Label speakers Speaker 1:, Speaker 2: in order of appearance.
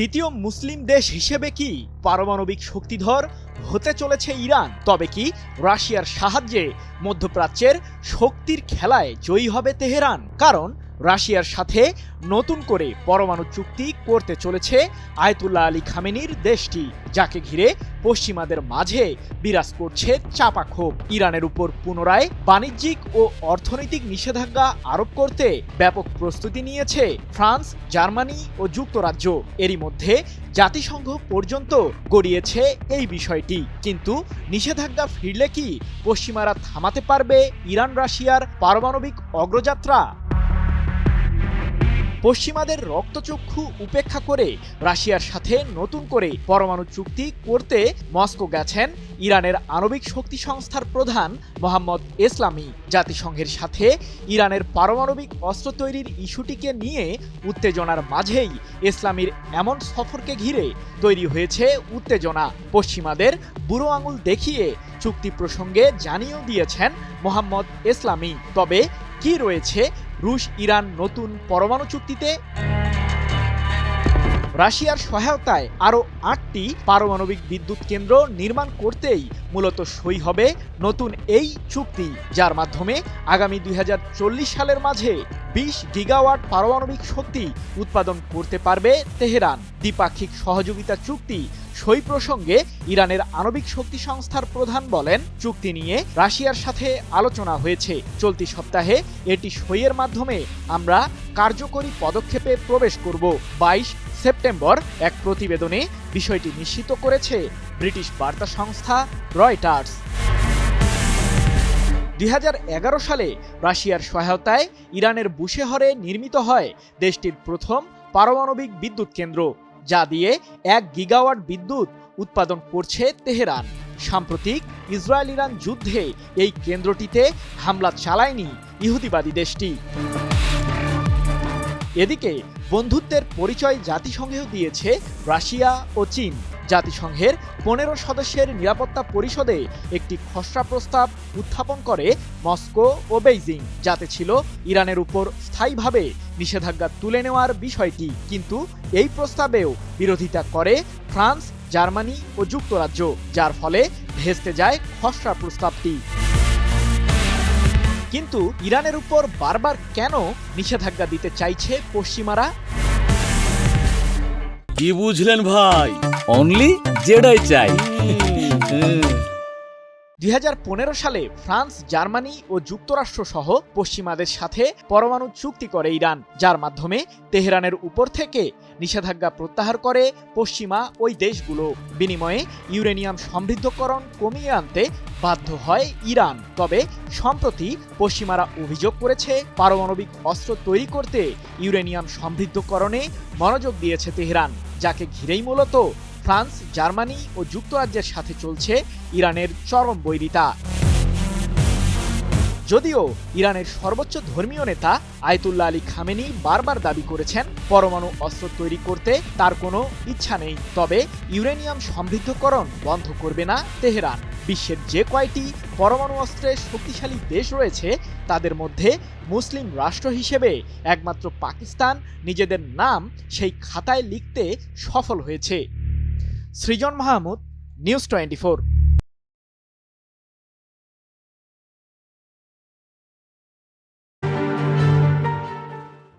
Speaker 1: দ্বিতীয় মুসলিম দেশ হিসেবে কি পারমাণবিক শক্তিধর হতে চলেছে ইরান? তবে কি রাশিয়ার সাহায্যে মধ্যপ্রাচ্যের শক্তির খেলায় জয়ী হবে তেহরান? কারণ রাশিয়ার সাথে নতুন করে পরমাণু চুক্তি করতে চলেছে আয়তুল্লাহ আলী খামেনির দেশটি, যাকে ঘিরে পশ্চিমাদের মাঝে বিরাজ করছে চাপা ক্ষোভ। ইরানের উপর পুনরায় বাণিজ্যিক ও অর্থনৈতিক নিষেধাজ্ঞা আরোপ করতে ব্যাপক প্রস্তুতি নিয়েছে ফ্রান্স, জার্মানি ও যুক্তরাজ্য। এরই মধ্যে জাতিসংঘ পর্যন্ত গড়িয়েছে এই বিষয়টি। কিন্তু নিষেধাজ্ঞা ফিরলে কি পশ্চিমারা থামাতে পারবে ইরান রাশিয়ার পারমাণবিক অগ্রযাত্রা? পশ্চিমাদের রক্তচক্ষু উপেক্ষা করে রাশিয়ার সাথে নতুন করে পরমাণু চুক্তি করতে মস্কো গেছেন ইরানের আণবিক শক্তি সংস্থার প্রধান মোহাম্মদ ইসলামী জাতিসংঘের সাথে ইরানের পারমাণবিক অস্ত্র তৈরির ইস্যুটিকে নিয়ে উত্তেজনার মাঝেই ইসলামীর এমন সফরকে ঘিরে তৈরি হয়েছে উত্তেজনা। পশ্চিমাদের বুড়ো আঙুল দেখিয়ে চুক্তি প্রসঙ্গে জানিয়েও দিয়েছেন মোহাম্মদ ইসলামী তবে কি রয়েছে রুশ, ইরান নতুন পরমাণু চুক্তিতে। রাশিয়ার সহায়তায় আরও আটটি পারমাণবিক বিদ্যুৎ কেন্দ্র নির্মাণ করতেই মূলত সই হবে নতুন এই চুক্তি, যার মাধ্যমে আগামী দুই হাজার চল্লিশ সালের মাঝে বিশ গিগাওয়াট পারমাণবিক শক্তি উৎপাদন করতে পারবে তেহরান। দ্বিপাক্ষিক সহযোগিতা চুক্তি সই প্রসঙ্গে ইরানের আণবিক শক্তি সংস্থার প্রধান বলেন, চুক্তি নিয়ে রাশিয়ার সাথে আলোচনা হয়েছে। চলতি সপ্তাহে এটি সইয়ের মাধ্যমে আমরা কার্যকরী পদক্ষেপে প্রবেশ করব। বাইশ সেপ্টেম্বর এক প্রতিবেদনে বিষয়টি নিশ্চিত করেছে ব্রিটিশ বার্তা সংস্থা রয়টার্স। দুই হাজার এগারো সালে রাশিয়ার সহায়তায় ইরানের বুশেহরে নির্মিত হয় দেশটির প্রথম পারমাণবিক বিদ্যুৎ কেন্দ্র। যা দিয়ে এক গিগাওয়াট বিদ্যুৎ উৎপাদন করছে তেহরান। সাম্প্রতিক ইসরায়েল ইরান যুদ্ধে এই কেন্দ্রটিতে হামলা চালায়নি ইহুদিবাদী দেশটি। এদিকে বন্ধুত্বের পরিচয় জাতিসংঘেও দিয়েছে রাশিয়া ও চীন। জাতিসংঘের পনেরো সদস্যের নিরাপত্তা পরিষদে একটি খসড়া প্রস্তাব উত্থাপন করে মস্কো ও বেইজিং, যাতে ছিল ইরানের উপর স্থায়ীভাবে নিষেধাজ্ঞা তুলে নেওয়ার বিষয়টি। কিন্তু এই প্রস্তাবেও বিরোধিতা করে ফ্রান্স, জার্মানি ও যুক্তরাজ্য, যার ফলে ভেস্তে যায় খসড়া প্রস্তাবটি। কিন্তু ইরানের উপর বারবার কেন নিষেধাজ্ঞা দিতে চাইছে পশ্চিমারা?
Speaker 2: কি বুঝলেন ভাই?
Speaker 3: অনলি যেটাই চাই।
Speaker 1: দুই সালে ফ্রান্স, জার্মানি ও যুক্তরাষ্ট্র সহ পশ্চিমাদের সাথে পরমাণু চুক্তি করে ইরান, যার মাধ্যমে তেহরানের উপর থেকে নিষেধাজ্ঞা প্রত্যাহার করে পশ্চিমা ওই দেশগুলো। বিনিময়ে ইউরেনিয়াম সমৃদ্ধকরণ কমিয়ে আনতে বাধ্য হয় ইরান। তবে সম্প্রতি পশ্চিমারা অভিযোগ করেছে, পারমাণবিক অস্ত্র তৈরি করতে ইউরেনিয়াম সমৃদ্ধকরণে মনোযোগ দিয়েছে তেহরান, যাকে ঘিরেই মূলত ফ্রান্স, জার্মানি ও যুক্তরাজ্যের সাথে চলছে ইরানের চরম বৈরিতা। যদিও ইরানের সর্বোচ্চ ধর্মীয় নেতা আয়তুল্লাহ আলী খামেনি বারবার দাবি করেছেন, পরমাণু অস্ত্র তৈরি করতে তার কোনো ইচ্ছা নেই, তবে ইউরেনিয়াম সমৃদ্ধকরণ বন্ধ করবে না তেহরান। বিশ্বের যে কয়টি পরমাণু অস্ত্রের শক্তিশালী দেশ রয়েছে, তাদের মধ্যে মুসলিম রাষ্ট্র হিসেবে একমাত্র পাকিস্তান, নিজেদের নাম সেই খাতায় লিখতে সফল হয়েছে। Srijan Mahmud news twenty